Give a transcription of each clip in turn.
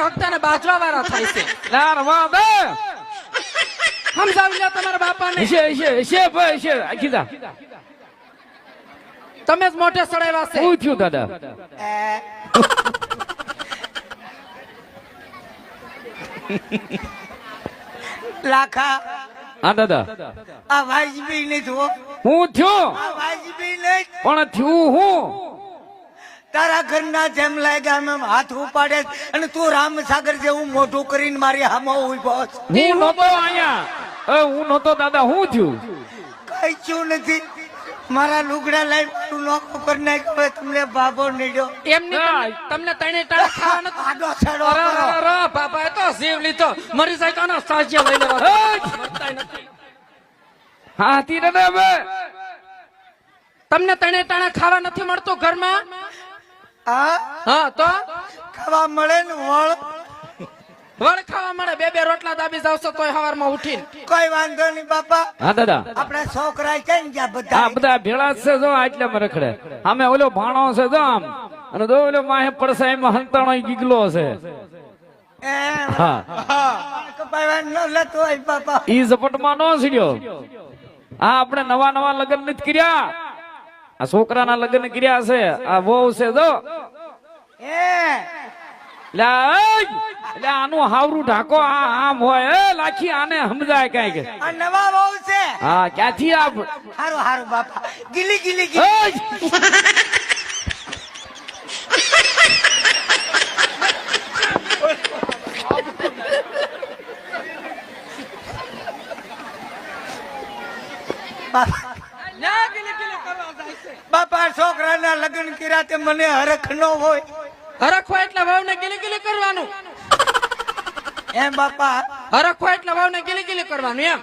નથી હકતા ને બાજવા વાળા થાય છે. ના રવા દે સમજાવી લે તમારા બાપાને. હશે હશે હશે ભાઈ છે કીધા. તમે જ મોટે સડાવ્યા છે. હું થયું દાદા? લાખા. હા દાદા. આ વાજબી નથી હો હું થયો? આ વાજબી નહીં. પણ થયું હું? તારા ઘરના જેમ લાગ્યા એમ હાથ ઉપાડે અને તું રામસાગર જેવું મોઢું કરીને મારી હામો ઊભો હું નતો અહીંયા. હું નતો દાદા હું છું કઈ છું નથી. મારા લુગડા લાઈ તું નોખો કરી નાખ્યો તમને બાબો નીડ્યો. એમની તમને- તમને તણે ટાણા ખાવાનો આડો છડો એ તો જીવ લીધો. મરી જાય તો આનો સાજ્ય લઈ લેવા. હાથી દાદા હવે. તમને તણે ટાણા ખાવા નથી મળતું ઘરમાં? હા હા તો? ખાવા મળે ને વળ? વળ ખાવા મળે. બે બે રોટલા દાબી જાવશો તોય હવારમાં ઉઠીને. કોઈ વાંધો નહીં બાપા. હા દાદા. આપણા છોકરા છે ને જ્યાં આ બધા બધા ભેળા છે જો આટલા રખડે. અમે ઓલો ભાણો છે જો આમ. અને જો ઓલો માહે પડશે માં હંતાણો ગીગલો છે. એમ. ઈ ઝપટમાં નો સીડ્યો. આ આપણે નવા નવા લગ્ન નથી કર્યા. આ છોકરાના લગ્ન કર્યા છે. આ વહુ છે જો. આનું હાવરું ઢાકો આ આમ હોય. એ લાખી આને સમજાય કંઈક. નવા છે. હા ક્યાંથી આ હારું હારું બાપા. ગીલી ગીલી ગીલી. બાપા બાપા છોકરાના લગ્ન કર્યા તે મને હરખ ન હોય. હરખો એટલે વાવને ગીલી ગીલી કરવાનું. એમ બાપા? હરખો એટલે વાવને ગીલી ગીલી કરવાનું એમ.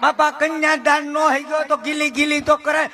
બાપા કન્યાદાન નો થઈ ગયો તો ગીલી ગીલી તો કરાય.